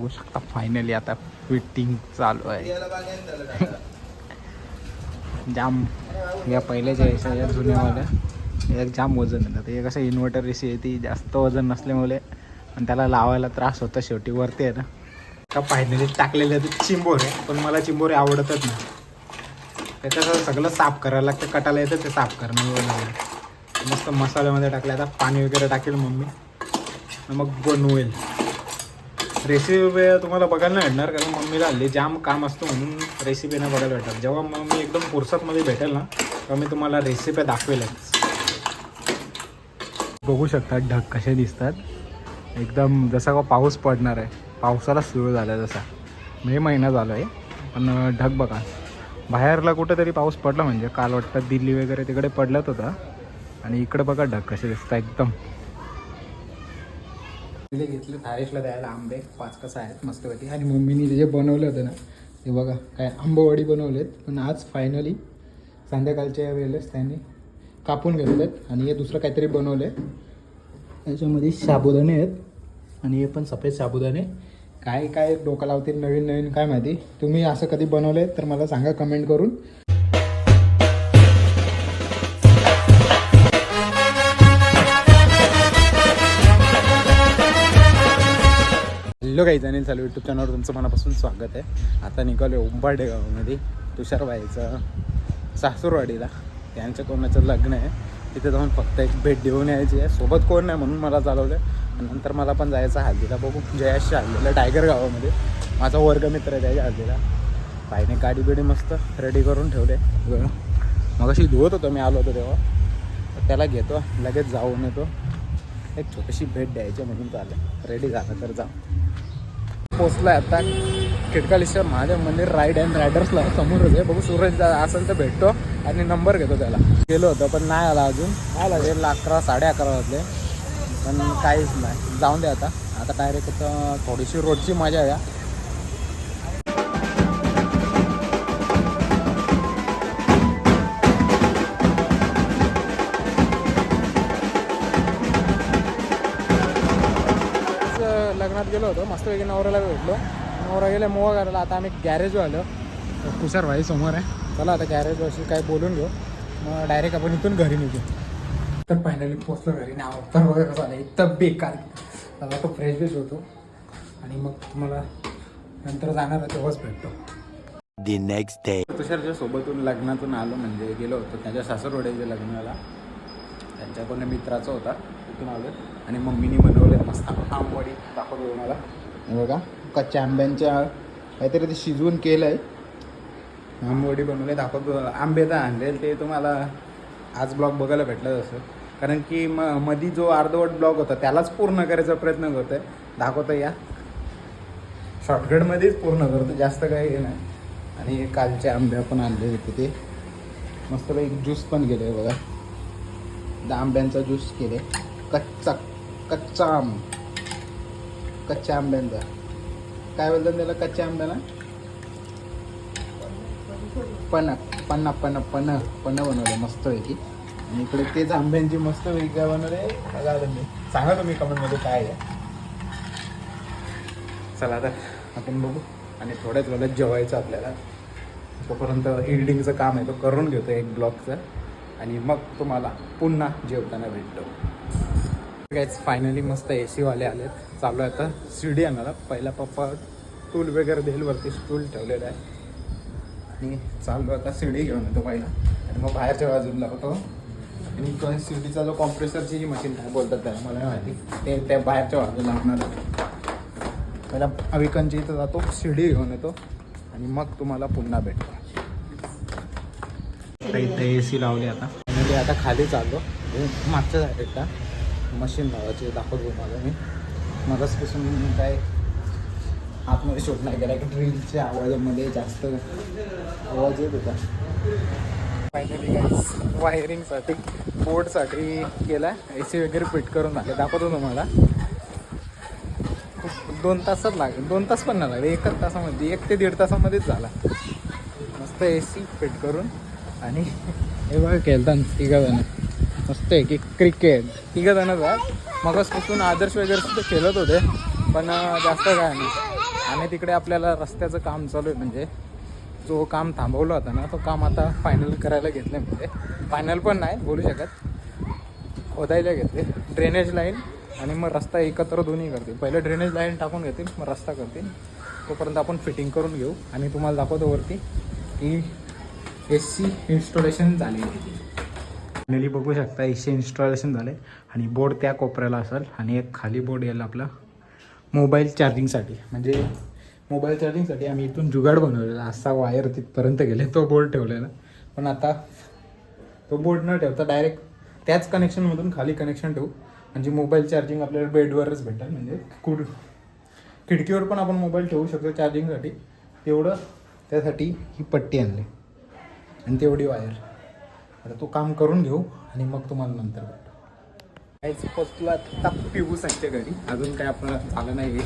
बघू शकता फायनली आता फिटिंग चालू आहे. जाम या पहिल्याच्या याच्या या जुन्यावाल्या एक जाम वजन येतात हे कसं इन्व्हर्टर एसी आहे ती जास्त वजन नसल्यामुळे आणि त्याला लावायला त्रास होता शेवटी वरती आहे ना. का फायनली टाकलेले आहेत चिंबोरे पण मला चिंबोरे आवडतच नाही. त्याच्यासह सगळं साफ करायला लागतं कटाला येतं ते साफ करणं वगैरे मस्त मसाल्यामध्ये टाकले आता पाणी वगैरे टाकेल मम्मी. मग बनवेल. रेसिपी तुम्हाला बघायला नाही भेटणार कारण मम्मीला हल्ली जाम काम असतो म्हणून रेसिपी नाही बघायला भेटणार. जेव्हा मम्मी एकदम फुरसतमध्ये भेटेल ना तेव्हा मी तुम्हाला रेसिपी दाखवेलच. बघू शकता ढग कसे दिसतात. एकदम जसा का पाऊस पडणार आहे. पावसाला सुरू झाला जसा. मे महिना झाला आहे. पण ढग बघा. बाहेरला कुठेतरी पाऊस पडला म्हणजे काल वाटतं दिल्ली वगैरे तिकडे पडलाच होता. आणि इकडं बघा ढग कसे दिसतात एकदम. तिथे घेतले थारेशला द्यायला आंबे पाच कसं आहेत मस्तपैकी. आणि मम्मीने जे बनवलं होतं ना ते बघा काय आंबवडी बनवलेत. पण आज फायनली संध्याकाळच्या वेळेस त्यांनी कापून घेतलेत आणि हे दुसरं काहीतरी बनवलं आहे त्याच्यामध्ये साबुदाणे आहेत आणि हे पण सफेद साबुदाणे. काय काय डोकं लावतील नवीन नवीन काय माहिती? तुम्ही असं कधी बनवले तर मला सांगा कमेंट करून. हॅलो काही जाणील चालू यूट्यूब चॅनलवर तुमचं मनापासून स्वागत आहे. आता निघालो उंबाडे गावामध्ये तुषारबाईचं सासूरवाडीला. त्यांच्या कोणाचं लग्न आहे तिथे जाऊन फक्त एक भेट देऊन यायची आहे. सोबत कोण नाही म्हणून मला चालवलं आणि नंतर मला पण जायचं हल्दीला बघू. जयाशी हल्दीला टायगर गावामध्ये. माझा वर्गमित्र आहे त्याच्या हल्दीला. बाईने गाडी बिडी मस्त रेडी करून ठेवले. मग अशी धुवत होतो मी आलो होतो तेव्हा. त्याला घेतो लगेच जाऊन येतो. एक छोटीशी भेट द्यायची म्हणून चालेल रेडी झालं तर जाऊ पोचलाय आता. खिडकालेश्वर महादेव मंदिर राईड अँड रायडर्सला समोरच आहे बघू सूरज असेल तर भेटतो आणि नंबर घेतो त्याला. गेलो होतो पण नाही आला अजून. आला गेला अकरा साडे अकरा वाजले. पण काहीच नाही. जाऊन दे आता. आता डायरेक्ट थोडीशी रोडची मजा या होतो. मस्तपैकी नवऱ्याला भेटलो. नवरा गेले मोवा करायला. आता आम्ही गॅरेज आलो. कुशार भाई समोर आहे. चला आता गॅरेज अशी काय बोलून घेऊ. मग डायरेक्ट आपण इथून घरी निघू. तर फायनली पोचलो घरी. नाव तर वगैरे झालं इतकं बेकार. आता तो फ्रेश बेश होतो. आणि मग तुम्हाला नंतर जाणार तेव्हाच भेटतो. Next day. तुषारच्या सोबतून लग्नातून आलो म्हणजे गेलो होतो. त्याच्या सासरवड्याच्या लग्नाला. त्यांच्या कोणी मित्राचा होता तिथून आलो आणि मम्मीने बनवले मस्त आंबवडी दाखवतो हे बघा कच्च्या आंब्यांच्या काहीतरी ते शिजवून केलं आहे आंबवडी बनवले दाखवतो. आंबे तर आणले ते तुम्हाला आज ब्लॉग बघायला भेटलं जसं कारण की म मधी जो अर्धवट ब्लॉग होता त्यालाच पूर्ण करायचा प्रयत्न करतो आहे दाखवतो या. शॉर्टकटमध्येच पूर्ण करतो जास्त काही हे नाही. आणि कालचे आंबे आपण आणले होते ते. मस्त एक ज्यूस पण केले बघा. द आंब्यांचा ज्यूस केले कच्चा कच्चा आंब कच्च्या आंब्यांचा काय बोलतात त्याला कच्च्या आंब्याला पण पन्ना पन्ना पन्न पन्न बनवले मस्त पैकी. आणि इकडे तेच आंब्यांची मस्त पैकी काय बनवले बघा तुम्ही सांगा तुम्ही कमेंटमध्ये काय आहे. चला आता आपण बघू. आणि थोड्याच वेळात जेवायचं आपल्याला. तोपर्यंत एडिटिंगचं काम आहे तो करून घेतो एक ब्लॉगचं. आणि मग तुम्हाला पुन्हा जेवताना भेटतो. कायच फायनली मस्त ए सीवाले आले चालू आहे आता शिडी आणायला. पहिला पप्पा टूल वगैरे देईल वरती स्टूल ठेवलेला आहे. आणि चाललो आता शिडी घेऊन येतो पहिला. आणि मग बाहेरच्या बाजूला लावतो आणि शिडीचा जो कॉम्प्रेसरची जी मशीन काय बोलतात त्याला मला माहिती. ते त्या बाहेरच्या बाजूला लावणार पहिला अविकांची इथं जातो. शिडी घेऊन येतो. आणि मग तुम्हाला पुन्हा भेटतो. इथं ए सी लावली आता. म्हणजे आता खाली चाललो. मागच्या मागच्या साईडला मशीन लावायची दाखवतो तुम्हाला मी. मगचपासून काय आतमध्ये शूट नाही केला की ड्रिलच्या आवाजामध्ये जास्त आवाज येत होता. फायनली काही वायरिंगसाठी बोर्डसाठी केला ए सी वगैरे फिट करून आले. दाखवतो तुम्हाला. खूप दोन तासात लागेल दोन तास पण नाही लागले. एकच तासामध्ये एक ते दीड तासामध्येच झाला. मस्त ए सी फिट करून. आणि हे बघा केलं तिघा जण. मस्त आहे की क्रिकेट तिघं जण जात. मगचपासून आदर्श वगैरे सुद्धा खेळत होते पण जास्त काय नाही. आणि तिकडे आपल्याला रस्त्याचं काम चालू आहे म्हणजे जो काम थांबवलं होता ना तो काम आता फायनल करायला घेतलं म्हणजे. फायनल पण नाही बोलू शकत. खोदायला घेतले ड्रेनेज लाईन आणि मग रस्ता एकत्र दोन्ही करतील. पहिले ड्रेनेज लाईन टाकून घेतील मग रस्ता करतील. तोपर्यंत आपण फिटिंग करून घेऊ. आणि तुम्हाला दाखवतो वरती की ए सी इन्स्टॉलेशन झाली फायनली बघू शकता ए सी इन्स्टॉलेशन झाले. आणि बोर्ड त्या कोपऱ्याला असेल. आणि एक खाली बोर्ड येईल आपला मोबाईल चार्जिंगसाठी म्हणजे मोबाईल चार्जिंगसाठी आम्ही इथून जुगाड बनवलेला. असा वायर तिथपर्यंत गेले. तो बोर्ड ठेवलेला. पण आता तो बोर्ड न ठेवता डायरेक्ट त्याच कनेक्शनमधून खाली कनेक्शन ठेवू. म्हणजे मोबाईल चार्जिंग आपल्याला बेडवरच भेटेल. म्हणजे कुड खिडकीवर पण आपण मोबाईल ठेवू शकतो चार्जिंगसाठी तेवढं त्यासाठी ही पट्टी आणली. आणि तेवढी वायर आता तो काम करून घेऊ आणि मग तुम्हाला नंतर भेटू. काहीच पोचला आता पिऊ सांगते घरी. अजून काय आपल्याला झालं नाही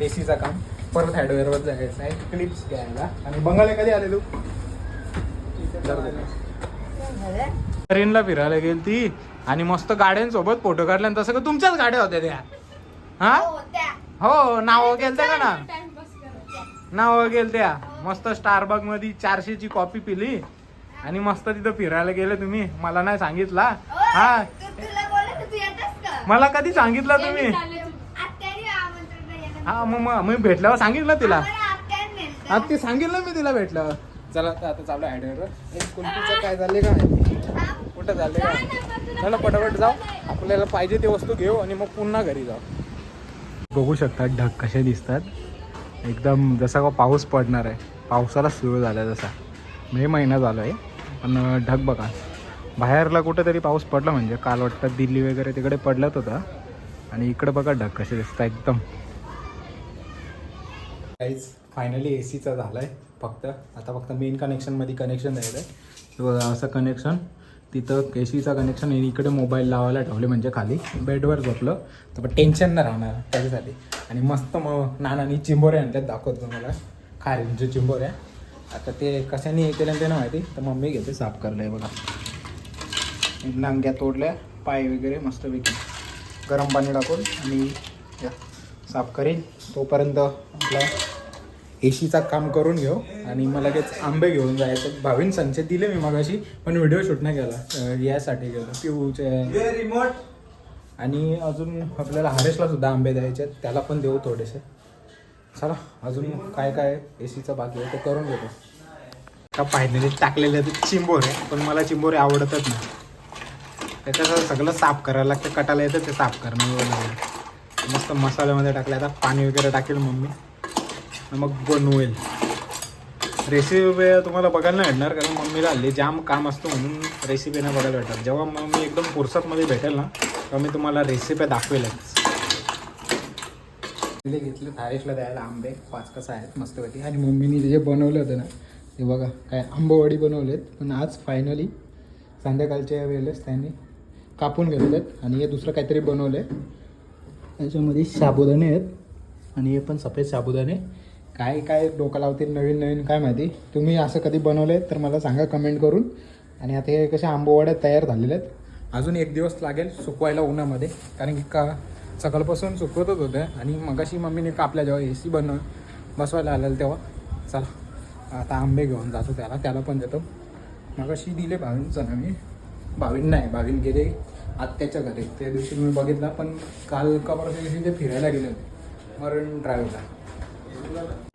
ए सीचा काम. परत हार्डवेअरवर जायचं आहे. क्लिप्स घ्यायला. आणि बंगाला कधी आले तू ट्रेनला फिरायला गेली ती. आणि मस्त गाड्यांसोबत फोटो काढले आणि तसं का तुमच्याच गाड्या होत्या त्या? हा? हो नाव गेलत्या का ना? नाव गेलत्या. मस्त स्टारबगमध्ये चारशेची कॉफी पिली. आणि मस्त तिथं फिरायला गेले तुम्ही. मला नाही सांगितला. हा. मला कधी सांगितलं तुम्ही? हा मग मग मी भेटल्यावर सांगितलं तिला. हा ते सांगितलं मी तिला भेटलं चला आता आता चालू एक कुल्फीचं काय झाले का माहिती? कुठं झाले का. चला पटापट जाऊ. आपल्याला पाहिजे ती वस्तू घेऊ आणि मग पुन्हा घरी जाऊ. बघू शकता ढग कसे दिसतात. एकदम जसा का पाऊस पडणार आहे. पावसाला सुरू झाला जसा मे महिना झाला आहे. पण ढग बघा. बाहेरला कुठेतरी पाऊस पडला म्हणजे काल वाटतं दिल्ली वगैरे तिकडे पडलाच होता. आणि इकडं बघा ढग कसे दिसता एकदम. काहीच फायनली ए सीचा झाला आहे फक्त. आता फक्त मेन कनेक्शनमध्ये कनेक्शन द्यायचं आहे बघा असं कनेक्शन तिथं ए सीचा कनेक्शन आणि इकडे मोबाईल लावायला ठेवले म्हणजे खाली. बेडवर झोपलं. तर टेन्शन नाही राहणार त्याच्यासाठी. आणि मस्त मग नानानी चिंबोऱ्या आणल्यात दाखवतो तुम्हाला. खारींचे चिंबोऱ्या. आता ते कशाने येतील ते नाही माहिती तर मम्मी घेते साफ करलं आहे बघा. नांग्या तोडल्या पाय वगैरे मस्तपैकी गरम पाणी टाकून आणि साफ करेन. तोपर्यंत आपला ए सीचा काम करून घेऊ आणि मला लगेच आंबे घेऊन जायचं. भावीन संचेत दिले मी मगाशी पण व्हिडिओ शूट नाही केला. यासाठी गेलो. पिऊचे. रिमोट आणि अजून आपल्याला हरेशला सुद्धा आंबे द्यायचे त्याला पण देऊ थोडेसे. चला अजून काय काय ए सीचं बाकी आहे ते करून घेतो. का फायनली टाकलेले ते चिंबोरे पण मला चिंबोरे आवडतच नाही. त्याच्यात सगळं साफ करायला लागतं कटाला येतं ते साफ करणं मस्त मसाल्यामध्ये टाकले आता पाणी वगैरे टाकेल मम्मी. मग बनवेल. रेसिपी तुम्हाला बघायला नाही भेटणार कारण मम्मीला हल्ली जाम काम असतं म्हणून रेसिपी नाही बघायला भेटणार. जेव्हा मम्मी एकदम फुरसतमध्ये भेटेल ना तेव्हा मी तुम्हाला रेसिपी दाखवेलच. दिले घेतले थारेशला द्यायला आंबे पाच कसं आहेत मस्तपैकी. आणि मम्मीने जे बनवलं होतं ना ते बघा काय आंबवडी बनवलेत. पण आज फायनली संध्याकाळच्या वेळेस त्यांनी कापून घेतलेत आणि हे दुसरं काहीतरी बनवलं आहे त्याच्यामध्ये साबुदाणे आहेत आणि हे पण सफेद साबुदाणे. काय काय डोकं लावतील नवीन नवीन काय माहिती. तुम्ही असं कधी बनवले तर मला सांगा कमेंट करून. आणि आता हे कशा आंबोवड्या तयार झालेल्या आहेत. अजून एक दिवस लागेल सुकवायला उन्हामध्ये कारण की का सकाळपासून चुकवतच होते आणि मगाशी मम्मीने कापल्या जेव्हा ए सी बनव बसवायला आलेलं तेव्हा. चला आता आंबे घेऊन जातो त्याला त्याला पण देतो. मगाशी दिले भावींचं ना मी. भावीन नाही भावीन गेले आत्याच्या घरी. त्या दिवशी मी बघितला पण काल का परत दिवशी ते फिरायला गेले होते. मरण ड्रायव्हरला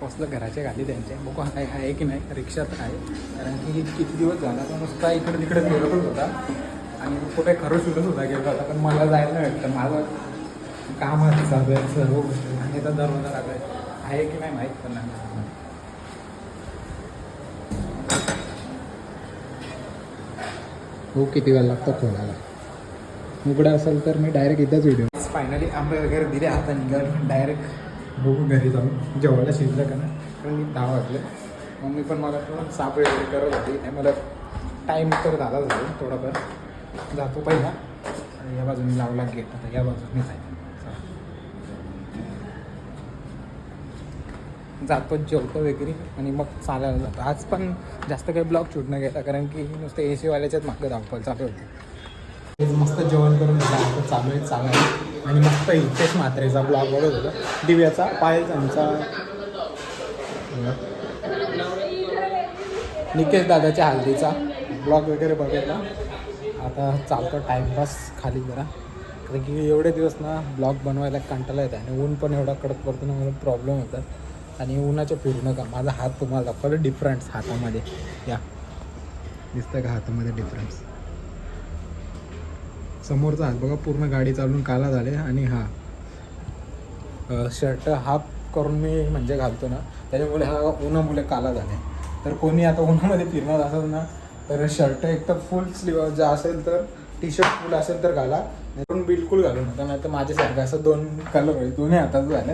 कसलं घराच्या गाडी त्यांच्या. बघू काय आहे की नाही रिक्षात आहे. कारण की किती दिवस झाला तर नुसता इकडे तिकडे फिरतच होता. आणि कुठे खरं सुरत होता गेला होता पण मला जायला भेटतं माझं काम आहे चालू आहे सर्व गोष्टी आणि आता दरवाजा लागलाय आहे की नाही माहीत पण नाही. हो किती वेळ लागतो खोलायला उघडा असेल तर मी डायरेक्ट इथंच व्हिडिओ फायनली आंबे वगैरे दिले आता निघाल. डायरेक्ट बघू घरी जाऊन. जेवायला शिजलं का नाही? कारण मी दहा वाजले. मम्मी पण मला थोडं साप वगैरे करत होती. आणि मला टाईम तर झाला होता थोडाफार. जातो पहिला. आणि या बाजूने लावला गेट. आता या बाजूने जायचं. जातो जेवतो वगैरे आणि मग चालायला जातो. आज पण जास्त काही ब्लॉग शूट गेला कारण की नुसते ए सीवाल्याच्याच मागं धावपळ चालू होते. मस्त जेवण करून आता चालू आहे आणि मस्त इथेच मात्रेचा ब्लॉग वगैरे होता. दिव्याचा पायच आमचा निकेश दादाच्या हल्दीचा ब्लॉग वगैरे बघितला. आता चालतो टाइमपास खाली जरा. कारण की एवढे दिवस ना ब्लॉग बनवायला कंटाळा येत आणि ऊन पण एवढा कडक पडतो ना म्हणून प्रॉब्लेम होतात. आणि उन्हाच्या फिरू नका माझा हात तुम्हाला दाखवलं डिफरन्स हातामध्ये. या. दिसतं का हातामध्ये डिफरन्स समोरचा हात बघा पूर्ण गाडी चालून काला झाले आणि हा. शर्ट हाफ करून मी म्हणजे घालतो ना त्याच्यामुळे हा उन्हामुळे काला झाले. तर कोणी आता उन्हामध्ये फिरणार असेल ना तर शर्ट एक तर फुल स्लीव जर असेल तर टी शर्ट फुल असेल तर घाला. पण बिलकुल घालू नका नाही तर माझ्यासारखं असं दोन कलर आहे दोन्ही हातात झाले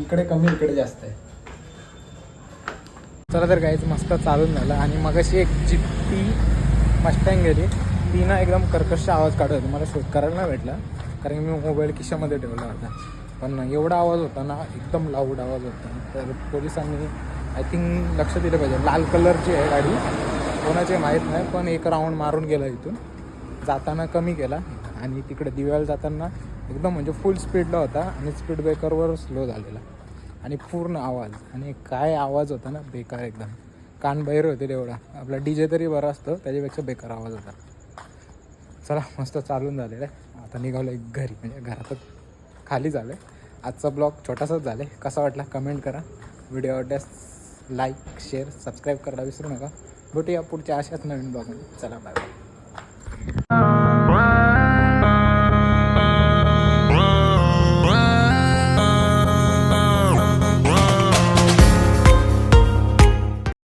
इकडे कमी इकडे जास्त आहे. चला तर गाईच मस्त चालून झालं. आणि मगाशी एक जिप्पी मस्टँग गेली ती. ना एकदम कर्कश आवाज काढत होती. मला शूट करायला नाही भेटला. कारण की मी मोबाईल खिशामध्ये ठेवला होता. पण एवढा आवाज होता ना एकदम लाऊड आवाज होता. तर पोलिसांनी आय थिंक लक्ष दिलं पाहिजे. लाल कलरची आहे गाडी. कोणाची माहीत नाही पण एक राऊंड मारून गेला इथून. जाताना कमी केला. आणि तिकडे दिव्याला जाताना एकदम म्हणजे फुल स्पीडला होता. आणि स्पीड ब्रेकरवर स्लो झालेला. आणि पूर्ण आवाज. आणि काय आवाज होता ना बेकार एकदम. कान बाहेर होते तेवढा. आपला डी जे तरी बरा असतो त्याच्यापेक्षा बेकार आवाज होता. चला मस्त चालून झालेलं आहे आता निघालो एक घरी म्हणजे घरातच खाली झालं आहे आजचा ब्लॉग छोटासाच झाला. आहे कसा वाटला कमेंट करा. व्हिडिओ आवडल्यास लाईक शेअर सबस्क्राईब करायला विसरू नका. भेटूया पुढच्या अशाच नवीन ब्लॉगमध्ये. चला बाय बाय